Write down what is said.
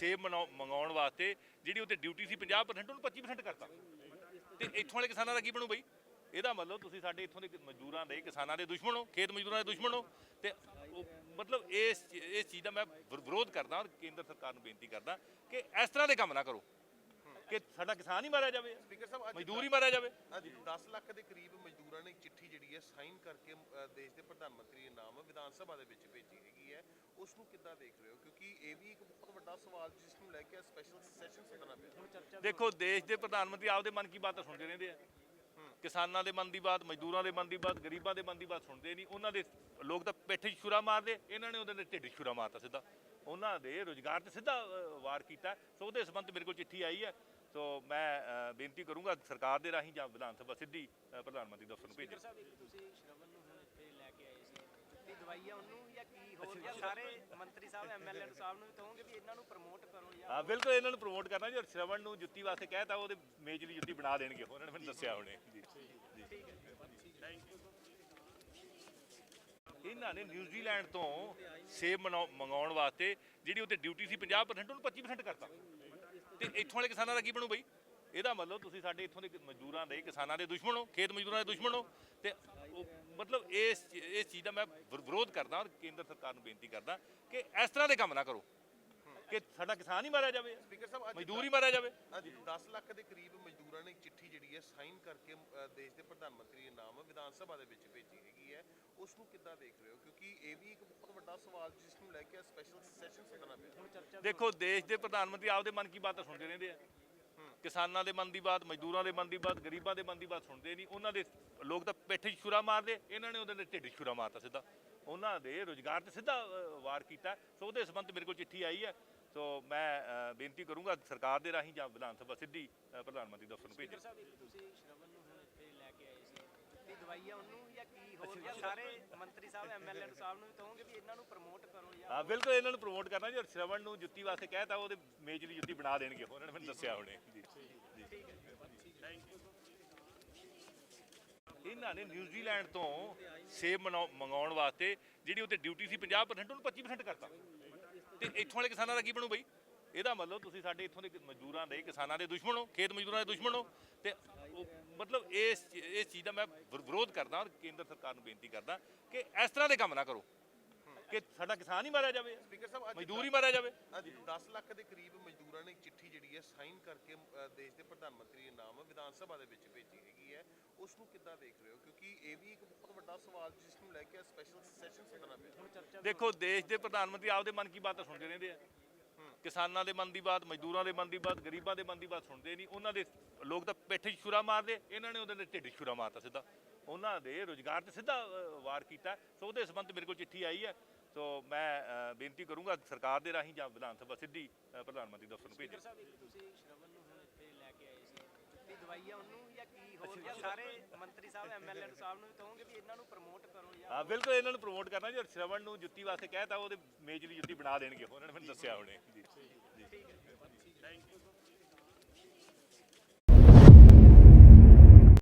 ਸੇਬ ਮਨਾਉ- ਮੰਗਾਉਣ ਵਾਸਤੇ ਜਿਹੜੀ ਉੱਤੇ ਡਿਊਟੀ ਸੀ 50% ਉਹਨੂੰ 25% ਕਰਤਾ। ਤੇ ਇੱਥੋਂ ਵਾਲੇ ਕਿਸਾਨਾਂ ਦਾ ਕੀ ਬਣੂ ਬਈ? ਇਹਦਾ ਮਤਲਬ ਤੁਸੀਂ ਸਾਡੇ ਇੱਥੋਂ ਦੇ ਮਜ਼ਦੂਰਾਂ ਦੇ, ਕਿਸਾਨਾਂ ਦੇ ਦੁਸ਼ਮਣ ਹੋ, ਖੇਤ ਮਜ਼ਦੂਰਾਂ ਦੇ ਦੁਸ਼ਮਣ ਹੋ। ਤੇ ਉਹ ਮਤਲਬ ਇਸ ਇਸ ਚੀਜ਼ ਦਾ ਮੈਂ ਵਿਰੋਧ ਕਰਦਾ ਔਰ ਕੇਂਦਰ ਸਰਕਾਰ ਨੂੰ ਬੇਨਤੀ ਕਰਦਾ ਕਿ ਇਸ ਤਰ੍ਹਾਂ ਦੇ ਕੰਮ ਨਾ ਕਰੋ। ਕਿ ਸਾਡਾ ਕਿਸਾਨ ਹੀ ਮਾਰਿਆ ਜਾਵੇ। ਸਪੀਕਰ ਸਾਹਿਬ ਅੱਜ ਮਜ਼ਦੂਰ ਹੀ ਮਾਰਿਆ ਜਾਵੇ। ਅੱਜ 10 ਲੱਖ ਦੇ ਕਰੀਬ ਮਜ਼ਦੂਰਾਂ ਨੇ ਚਿੱਠੀ ਜਿਹੜੀ ਹੈ ਸਾਈਨ ਕਰਕੇ ਦੇਸ਼ ਦੇ ਪ੍ਰਧਾਨ ਮੰਤਰੀ ਦੇ ਨਾਮ ਵਿਧਾਨ ਸਭਾ ਦੇ ਵਿੱਚ ਭੇਜੀ ਹੈਗੀ ਹੈ। ਉਸ ਨੂੰ ਕਿੱਦਾਂ ਦੇਖ ਰਹੇ ਹੋ? ਕਿਉਂਕਿ ਇਹ ਵੀ ਇੱਕ ਬਹੁਤ ਵੱਡਾ ਸਵਾਲ ਜਿਸ ਨੂੰ ਲੈ ਕੇ ਸਪੈਸ਼ਲ ਸੈਸ਼ਨ ਸੱਦਣਾ ਪਿਆ ਦੇਖੋ ਦੇਸ਼ ਦੇ ਪ੍ਰਧਾਨ ਮੰਤਰੀ ਆਪਦੇ ਮਨ ਕੀ ਬਾਤ ਸੁਣਦੇ ਰਹਿੰਦੇ ਆ। ਕਿਸਾਨਾਂ ਦੇ ਮਨ ਦੀ ਬਾਤ ਮਜ਼ਦੂਰਾਂ ਦੇ ਮਨ ਦੀ ਬਾਤ ਗਰੀਬਾਂ ਦੇ ਮਨ ਦੀ ਬਾਤ ਸੁਣਦੇ ਨਹੀਂ। ਉਹਨਾਂ ਦੇ ਲੋਕ ਤਾਂ ਪੇਠੇ 'ਚ ਛੁਰਾ ਮਾਰਦੇ। ਇਹਨਾਂ ਨੇ ਉਹਦੇ ਦੇ ਢਿੱਡ 'ਚ ਛੁਰਾ ਮਾਰਤਾ ਸਿੱਧਾ। ਉਹਨਾਂ ਦੇ ਰੋਜ਼ਗਾਰ ਤੇ ਸਿੱਧਾ ਵਾਰ ਕੀਤਾ। ਸੋ ਉਹਦੇ ਸੰਬੰਧ ਮੇਰੇ ਕੋਲ ਚਿੱਠੀ ਆਈ ਹੈ। ਸੋ ਮੈਂ ਬੇਨਤੀ ਕਰੂੰਗਾ ਸਰਕਾਰ ਦੇ ਰਾਹੀਂ ਜਾਂ ਵਿਧਾਨ ਸਭਾ ਸਿੱਧੀ ਪ੍ਰਧਾਨ ਮੰਤਰੀ ਦਫ਼ਤਰ ਨੂੰ ਭੇਜੇ ਸਾਹਿਬ ਇੱਕ ਤੁਸੀਂ ਸ਼ਰਵਨ ਨੂੰ ਹੁਣ ਇੱਥੇ ਲੈ ਕੇ ਆਏ ਸੀ। ਜੁੱਤੀ ਦਵਾਈ ਆ ਉਹਨੂੰ ਜਾਂ ਕੀ ਹੋਰ ਜਾਂ ਸਾਰੇ ਮੰਤਰੀ ਸਾਹਿਬ ਐਮਐਲਏ ਸਾਹਿਬ ਨੂੰ ਵੀ ਕਹੋਗੇ ਵੀ ਇਹਨਾਂ ਨੂੰ ਪ੍ਰਮੋਟ ਕਰੋ ਜਾਂ ਹਾਂ ਬਿਲਕੁਲ ਇਹਨਾਂ ਨੂੰ ਪ੍ਰਮੋਟ ਕਰਨਾ ਜੀ। ਔਰ ਸ਼ਰਵਣ ਨੂੰ ਜੁੱਤੀ ਵਾਸਤੇ ਕਹਿਤਾ ਉਹਦੇ ਮੇਜ ਲਈ ਜੁੱਤੀ ਬਣਾ ਦੇਣਗੇ ਉਹਨਾਂ ਨੇ ਮੈਨੂੰ ਦੱਸਿਆ ਹੁਣੇ। ਜੀ ਇਹਨਾਂ ਨੇ ਨਿਊਜ਼ੀਲੈਂਡ ਤੋਂ ਸੇਬ ਮੰਗਾਉਣ ਵਾਸਤੇ ਜਿਹੜੀ ਉੱਤੇ ਡਿਊਟੀ ਸੀ 50% ਉਹਨੂੰ 25% ਕਰਤਾ। ਤੇ ਇੱਥੋਂ ਵਾਲੇ ਕਿਸਾਨਾਂ ਦਾ ਕੀ ਬਣੂ ਬਈ? ਇਹਦਾ ਮਤਲਬ ਤੁਸੀਂ ਸਾਡੇ ਇੱਥੋਂ ਦੇ ਮਜ਼ਦੂਰਾਂ ਦੇ, ਕਿਸਾਨਾਂ ਦੇ ਦੁਸ਼ਮਣ ਹੋ, ਖੇਤ ਮਜ਼ਦੂਰਾਂ ਦੇ ਦੁਸ਼ਮਣ ਹੋ। ਤੇ ਉਹ ਮਤਲਬ ਇਸ ਇਸ ਚੀਜ਼ ਦਾ ਮੈਂ ਵਿਰੋਧ ਕਰਦਾ ਔਰ ਕੇਂਦਰ ਸਰਕਾਰ ਨੂੰ ਬੇਨਤੀ ਕਰਦਾ ਕਿ ਇਸ ਤਰ੍ਹਾਂ ਦੇ ਕੰਮ ਨਾ ਕਰੋ। ਕਿ ਸਾਡਾ ਕਿਸਾਨ ਹੀ ਮਾਰਿਆ ਜਾਵੇ। ਸਪੀਕਰ ਸਾਹਿਬ ਅੱਜ ਮਜ਼ਦੂਰ ਹੀ ਮਾਰਿਆ ਜਾਵੇ। ਅੱਜ 10 ਲੱਖ ਦੇ ਕਰੀਬ ਮਜ਼ਦੂਰਾਂ ਨੇ ਚਿੱਠੀ ਜਿਹੜੀ ਹੈ ਸਾਈਨ ਕਰਕੇ ਦੇਸ਼ ਦੇ ਪ੍ਰਧਾਨ ਮੰਤਰੀ ਦੇ ਨਾਮ ਵਿਧਾਨ ਸਭਾ ਦੇ ਵਿੱਚ ਭੇਜੀ ਹੈਗੀ ਹੈ। ਉਸ ਨੂੰ ਕਿੱਦਾਂ ਦੇਖ ਰਹੇ ਹੋ? ਕਿਉਂਕਿ ਇਹ ਵੀ ਇੱਕ ਬਹੁਤ ਵੱਡਾ ਸਵਾਲ ਜਿਸ ਨੂੰ ਲੈ ਕੇ ਸਪੈਸ਼ਲ ਸੈਸ਼ਨ ਸੱਦਣਾ ਪਿਆ ਦੇਖੋ ਦੇਸ਼ ਦੇ ਪ੍ਰਧਾਨ ਮੰਤਰੀ ਆਪਦੇ ਮਨ ਕੀ ਬਾਤ ਸੁਣਦੇ ਰਹਿੰਦੇ ਆ। ਕਿਸਾਨਾਂ ਦੇ ਮਨ ਦੀ ਬਾਤ ਮਜ਼ਦੂਰਾਂ ਦੇ ਮਨ ਦੀ ਬਾਤ ਗਰੀਬਾਂ ਦੇ ਮਨ ਦੀ ਬਾਤ ਸੁਣਦੇ ਨਹੀਂ। ਉਹਨਾਂ ਦੇ ਲੋਕ ਤਾਂ ਪੇਠੇ 'ਚ ਛੁਰਾ ਮਾਰਦੇ। ਇਹਨਾਂ ਨੇ ਉਹਦੇ ਦੇ ਢਿੱਡ 'ਚ ਛੁਰਾ ਮਾਰਤਾ ਸਿੱਧਾ। ਉਹਨਾਂ ਦੇ ਰੋਜ਼ਗਾਰ ਤੇ ਸਿੱਧਾ ਵਾਰ ਕੀਤਾ। ਸੋ ਉਹਦੇ ਸੰਬੰਧ ਮੇਰੇ ਕੋਲ ਚਿੱਠੀ ਆਈ ਹੈ। ਸੋ ਮੈਂ ਬੇਨਤੀ ਕਰੂੰਗਾ ਸਰਕਾਰ ਦੇ ਰਾਹੀਂ ਜਾਂ ਵਿਧਾਨ ਸਭਾ ਸਿੱਧੀ ਪ੍ਰਧਾਨ ਮੰਤਰੀ ਦਫ਼ਤਰ ਨੂੰ ਭੇਜੇ ਸਾਹਿਬ ਇੱਕ ਤੁਸੀਂ ਸ਼ਰਵਨ ਨੂੰ ਹੁਣ ਇੱਥੇ ਲੈ ਕੇ ਆਏ ਸੀ ਜੁੱਤੀ ਦਵਾਈ ਆ ਉਹਨੂੰ ਜਾਂ ਕੀ ਹੋਰ ਜਾਂ ਸਾਰੇ ਮੰਤਰੀ ਸਾਹਿਬ ਐਮਐਲਏ ਸਾਹਿਬ ਨੂੰ ਵੀ ਕਹੋਗੇ ਵੀ ਇਹਨਾਂ ਨੂੰ ਪ੍ਰਮੋਟ ਕਰੋ ਜਾਂ ਹਾਂ ਬਿਲਕੁਲ ਇਹਨਾਂ ਨੂੰ ਪ੍ਰਮੋਟ ਕਰਨਾ ਜੀ ਔਰ ਨੂੰ ਜੁੱਤੀ ਵਾਸਤੇ ਕਹਿਤਾ ਉਹਦੇ ਮੇਜ ਲਈ ਜੁੱਤੀ ਬਣਾ ਦੇਣਗੇ ਉਹਨਾਂ ਨੇ ਮੈਨੂੰ ਦੱਸਿਆ ਹੁਣੇ। ਜੀ ਇਹਨਾਂ ਨੇ ਨਿਊਜ਼ੀਲੈਂਡ ਤੋਂ ਸੇਬ ਮੰਗਾਉਣ ਵਾਸਤੇ ਜਿਹੜੀ ਉੱਤੇ ਡਿਊਟੀ ਸੀ 50% ਉਹਨੂੰ 25% ਕਰਤਾ। ਤੇ ਇੱਥੋਂ ਵਾਲੇ ਕਿਸਾਨਾਂ ਦਾ ਕੀ ਬਣੂ ਬਈ? ਇਹਦਾ ਮਤਲਬ ਤੁਸੀਂ ਸਾਡੇ ਇੱਥੋਂ ਦੇ ਮਜ਼ਦੂਰਾਂ ਦੇ ਕਿਸਾਨਾਂ ਦੇ ਦੁਸ਼ਮਣ ਹੋ ਖੇਤ ਮਜ਼ਦੂਰਾਂ ਦੇ ਦੁਸ਼ਮਣ ਹੋ ਤੇ ਉਹ ਮਤਲਬ ਇਸ ਇਸ ਚੀਜ਼ ਦਾ ਮੈਂ ਵਿਰ- ਵਿਰੋਧ ਕਰਦਾ ਔਰ ਕੇਂਦਰ ਸਰਕਾਰ ਨੂੰ ਬੇਨਤੀ ਕਰਦਾ ਕਿ ਇਸ ਤਰ੍ਹਾਂ ਦੇ ਕੰਮ ਨਾ ਕਰੋ। ਕਿ ਸਾਡਾ ਕਿਸਾਨ ਹੀ ਮਾਰਿਆ ਜਾਵੇ ਸਪੀਕਰ ਸਾਹਿਬ ਅੱਜ ਮਜ਼ਦੂਰ ਹੀ ਮਾਰਿਆ ਜਾਵੇ। ਅੱਜ 10 ਲੱਖ ਦੇ ਕਰੀਬ ਮਜ਼ਦੂਰਾਂ ਨੇ ਇੱਕ ਚਿੱਠੀ ਜਿਹੜੀ ਹੈ ਸਾਈਨ ਕਰਕੇ ਅ, ਦੇਸ਼ ਦੇ ਪ੍ਰਧਾਨ ਮੰਤਰੀ ਦੇ ਨਾਮ ਵਿਧਾਨ ਸਭਾ ਦੇ ਵਿੱਚ ਭੇਜੀ ਹੈਗੀ ਹੈ। ਉਸ ਨੂੰ ਕਿੱਦਾਂ ਦੇਖ ਰਹੇ ਹੋ? ਕਿਉਂਕਿ ਇਹ ਵੀ ਇੱਕ ਬਹੁਤ ਵੱਡਾ ਸਵਾਲ ਜਿਸ ਨੂੰ ਲੈ ਕੇ ਸਪੈਸ਼ਲ ਦੇਖੋ, ਦੇਸ਼ ਦੇ ਪ੍ਰਧਾਨ ਮੰਤਰੀ ਆਪਦੇ ਮਨ ਕੀ ਬਾਤ ਸੁਣਦੇ ਰਹਿੰਦੇ ਆ। ਕਿਸਾਨਾਂ ਦੇ ਮਨ ਦੀ ਬਾਤ, ਮਜ਼ਦੂਰਾਂ ਦੇ ਮਨ ਦੀ ਬਾਤ, ਗਰੀਬਾਂ ਦੇ ਮਨ ਦੀ ਬਾਤ ਸੁਣਦੇ ਨਹੀਂ। ਉਹਨਾਂ ਦੇ ਲੋਕ ਤਾਂ ਪੇਠੇ 'ਚ ਛੁਰਾ ਮਾਰਦੇ। ਇਹਨਾਂ ਨੇ ਉਹਦੇ ਦੇ ਢਿੱਡ 'ਚ ਛੁਰਾ ਮਾਰਤਾ ਸਿੱਧਾ। ਉਹਨਾਂ ਦੇ ਰੋਜ਼ਗਾਰ ਤੇ ਸਿੱਧਾ ਵਾਰ ਕੀਤਾ। ਸੋ ਉਹਦੇ ਸੰਬੰਧ ਮੇਰੇ ਕੋਲ ਚਿੱਠੀ ਆਈ ਹੈ। ਸੋ ਮੈਂ ਬੇਨਤੀ ਕਰੂੰਗਾ ਸਰਕਾਰ ਦੇ ਰਾਹੀਂ ਜਾਂ ਵਿਧਾਨ ਸਭਾ ਸਿੱਧੀ ਪ੍ਰਧਾਨ ਮੰਤਰੀ ਦਫ਼ਤਰ ਨੂੰ ਭੇਜੇ ਸਾਹਿਬ ਤੁਸੀਂ ਸ਼ਰਵਨ ਨੂੰ ਹੁਣ ਇੱਥੇ ਲੈ ਕੇ ਆਏ ਸੀ। ਜੁੱਤੀ ਦਵਾਈ ਆ ਉਹਨੂੰ ਜਾਂ ਕੀ ਹੋਰ ਜਾਂ ਸਾਰੇ ਮੰਤਰੀ ਸਾਹਿਬ ਐਮਐਲਏ ਸਾਹਿਬ ਨੂੰ ਵੀ ਕਹੋਗੇ ਵੀ ਇਹਨਾਂ ਨੂੰ ਪ੍ਰਮੋਟ ਕਰੋ ਜਾਂ ਹਾਂ ਬਿਲਕੁਲ ਇਹਨਾਂ ਨੂੰ ਪ੍ਰਮੋਟ ਕਰਨਾ ਜੀ ਔਰ ਸ਼ਰਵਣ ਨੂੰ ਜੁੱਤੀ ਵਾਸਤੇ ਕਹਿਤਾ ਉਹਦੇ ਮੇਜ ਲਈ ਜੁੱਤੀ ਬਣਾ ਦੇਣਗੇ ਉਹਨਾਂ ਨੇ ਮੈਨੂੰ ਦੱਸਿਆ ਹੁਣੇ। ਜੀ ਜੀ।